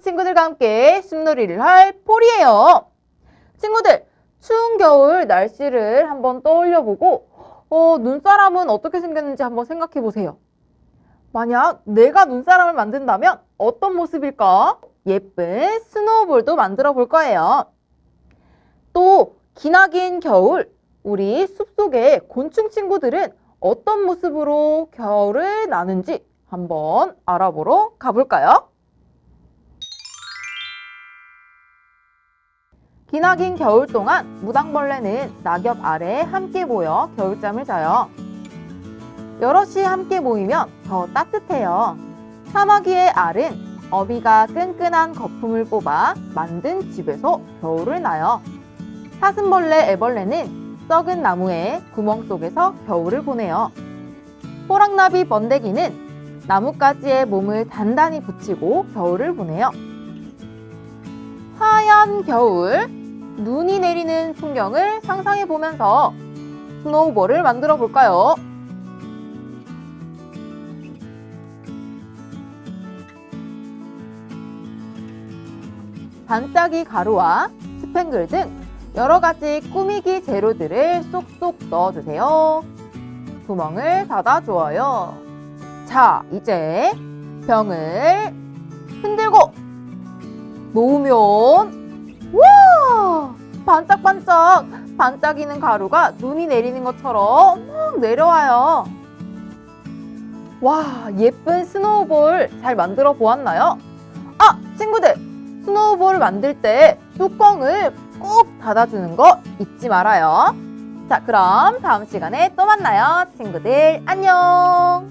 친구들과 함께 숲놀이를 할 폴이에요. 친구들, 추운 겨울 날씨를 한번 떠올려 보고 어, 눈사람은 어떻게 생겼는지 한번 생각해 보세요. 만약 내가 눈사람을 만든다면 어떤 모습일까? 예쁜 스노우볼도 만들어 볼 거예요. 또 기나긴 겨울, 우리 숲속의 곤충 친구들은 어떤 모습으로 겨울을 나는지 한번 알아보러 가볼까요? 기나긴 겨울 동안 무당벌레는 낙엽 아래 함께 모여 겨울잠을 자요. 여럿이 함께 모이면 더 따뜻해요. 사마귀의 알은 어미가 끈끈한 거품을 뽑아 만든 집에서 겨울을 나요. 사슴벌레 애벌레는 썩은 나무의 구멍 속에서 겨울을 보내요. 호랑나비 번데기는 나뭇가지에 몸을 단단히 붙이고 겨울을 보내요. 하얀 겨울, 눈이 내리는 풍경을 상상해 보면서 스노우볼을 만들어 볼까요? 반짝이 가루와 스팽글 등 여러 가지 꾸미기 재료들을 쏙쏙 넣어주세요. 구멍을 닫아주어요. 자, 이제 병을 흔들고 놓으면 와! 반짝반짝 반짝이는 가루가 눈이 내리는 것처럼 막 내려와요. 와, 예쁜 스노우볼 잘 만들어 보았나요? 아, 친구들! 스노우볼 만들 때 뚜껑을 꼭 닫아주는 거 잊지 말아요. 자, 그럼 다음 시간에 또 만나요. 친구들, 안녕!